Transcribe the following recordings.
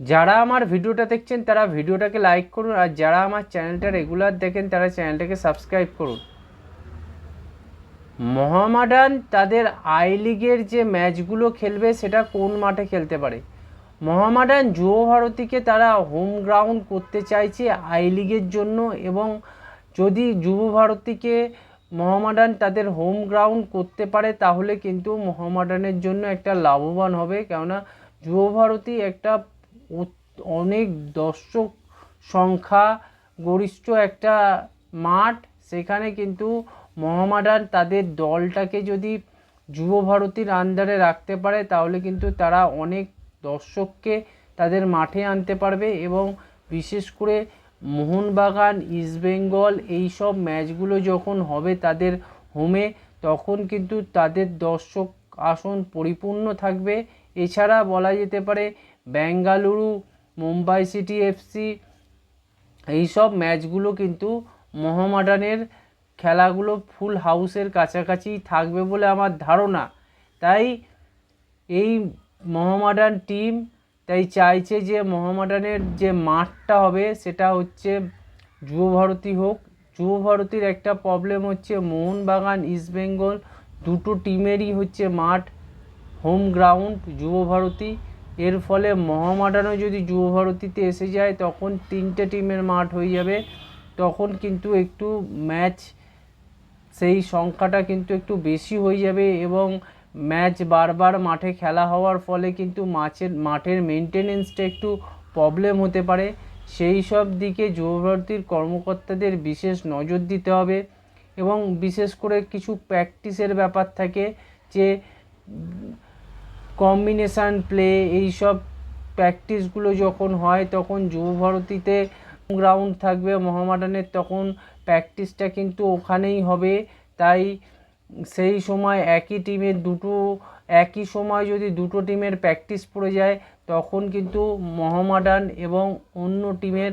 যারা আমার ভিডিওটা দেখছেন, তারা ভিডিওটাকে লাইক করুন, আর যারা আমার চ্যানেলটা রেগুলার দেখেন, তারা চ্যানেলটাকে সাবস্ক্রাইব করুন। মোহামেডান তাদের আই লিগের যে ম্যাচগুলো খেলবে, সেটা কোন মাঠে খেলতে পারে? মোহামেডান যুব ভারতীকে তারা হোম গ্রাউন্ড করতে চাইছে আই লিগের জন্য, এবং যদি যুব ভারতীকে মোহামেডান তাদের হোম গ্রাউন্ড করতে পারে, তাহলে কিন্তু মোহামেডানের জন্য একটা লাভবান হবে। কেননা, যুব ভারতী একটা অনেক দর্শক সংখ্যা, গরিষ্ঠ একটা মাঠ, সেখানে কিন্তু মোহামেডান তাদের দলটাকে যদি যুব ভারতীর আন্ডারে রাখতে পারে, তাহলে কিন্তু তারা অনেক দর্শককে তাদের মাঠে আনতে পারবে এবং বিশেষ করে মোহনবাগান ইস্টবেঙ্গল এই সব ম্যাচগুলো যখন হবে তাদের হোমে, তখন কিন্তু তাদের দর্শক আসন পরিপূর্ণ থাকবে। এছাড়া বলা যেতে পারে বেঙ্গালুরু, মুম্বাই সিটি এফসি এই সব ম্যাচগুলো কিন্তু মোহামেডানের খেলাগুলো ফুল হাউসের কাছাকাছি থাকবে বলে আমার ধারণা। তাই এই মোহামেডান টিম তাই চাইছে যে মোহামেডানের যে মাঠটা হবে সেটা হচ্ছে যুব ভারতী হোক। যুব ভারতীর একটা প্রবলেম হচ্ছে মোহনবাগান ইস্টবেঙ্গল দুটো টিমেরই হচ্ছে মাঠ হোম গ্রাউন্ড যুব ভারতী এর ফলে মোহামেডানও যদি যুব ভারতীতে এসে যায়, তখন তিনটে টিমের মাঠ হয়ে যাবে। তখন কিন্তু একটু ম্যাচ, সেই সংখ্যাটা কিন্তু একটু বেশি হয়ে যাবে এবং ম্যাচ বারবার মাঠে খেলা হওয়ার ফলে কিন্তু মাছের, মাঠের মেনটেনেন্সটা একটু প্রবলেম হতে পারে। সেই সব দিকে যুবভারতীর কর্মকর্তাদের বিশেষ নজর দিতে হবে এবং বিশেষ করে কিছু প্র্যাকটিসের ব্যাপার থাকে যে কম্বিনেশান প্লে এইসব প্র্যাকটিসগুলো যখন হয়, তখন যুব ভারতীতে গ্রাউন্ড থাকবে, মোহামেডানের তখন প্র্যাকটিসটা কিন্তু ওখানেই হবে। তাই সেই সময় একই টিমের দুটো, একই সময় যদি দুটো টিমের প্র্যাকটিস পড়ে যায়, তখন কিন্তু মোহামেডান এবং অন্য টিমের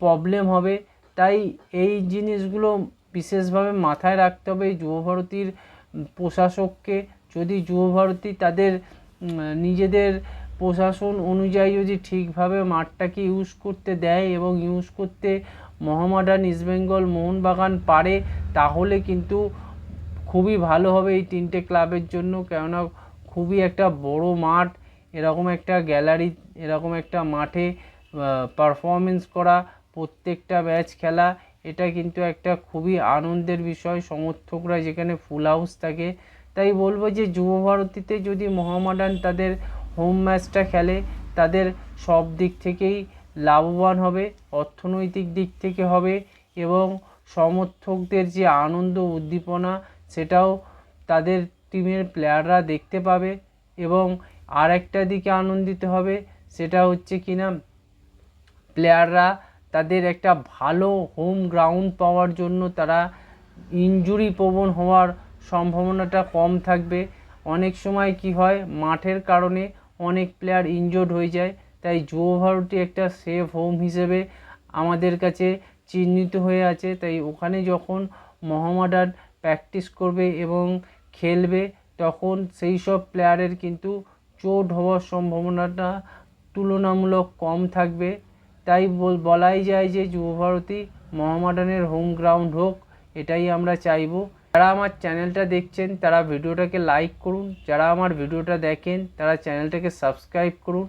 প্রবলেম হবে। তাই এই জিনিসগুলো বিশেষভাবে মাথায় রাখতে হবে যুব ভারতীর প্রশাসককে। যদি যুব ভারতী তাদের নিজেদের প্রশাসন অনুযায়ী যদি ঠিকভাবে মাঠটাকে ইউজ করতে দেয় এবং ইউজ করতে মোহামেডান ইস্টবেঙ্গল মোহনবাগান পারে, তাহলে কিন্তু খুবই ভালো হবে এই তিনটে ক্লাবের জন্য। কেননা খুবই একটা বড় মাঠ, এরকম একটা গ্যালারি এরকম একটা মাঠে পারফরমেন্স করা, প্রত্যেকটা ম্যাচ খেলা, এটা কিন্তু একটা খুবই আনন্দের বিষয়। সমর্থকরা যেখানে ফুল হাউস থাকে তাই বলব যে যুব ভারতীতে যদি মোহামেডান তাদের হোম ম্যাচটা খেলে, তাদের সব দিক থেকেই লাভবান হবে, অর্থনৈতিক দিক থেকে হবে এবং সমর্থকদের যে আনন্দ, উদ্দীপনা, সেটাও তাদের টিমের প্লেয়াররা দেখতে পাবে এবং আর একটা দিকে আনন্দিত হবে, সেটা হচ্ছে কি না প্লেয়াররা তাদের একটা ভালো হোম গ্রাউন্ড পাওয়ার জন্য তারা ইনজুরি প্রবণ হওয়ার সম্ভাবনাটা কম থাকবে। অনেক সময় কি হয়, মাঠের কারণে অনেক প্লেয়ার ইনজোর্ড হয়ে যায়। তাই যুব ভারতী একটা সেফ হোম হিসেবে আমাদের কাছে চিহ্নিত হয়ে আছে। তাই ওখানে যখন মোহামেডান প্র্যাকটিস করবে এবং খেলবে, তখন সেই সব প্লেয়ারের কিন্তু চোট হওয়ার সম্ভাবনাটা তুলনামূলক কম থাকবে। তাই বলাই যায় যে যুব ভারতী মোহামেডানের হোম গ্রাউন্ড হোক, এটাই আমরা চাইব। যারা আমার চ্যানেলটা দেখছেন, তারা ভিডিওটাকে লাইক করুন। যারা আমার ভিডিওটা দেখেন, তারা চ্যানেলটাকে সাবস্ক্রাইব করুন।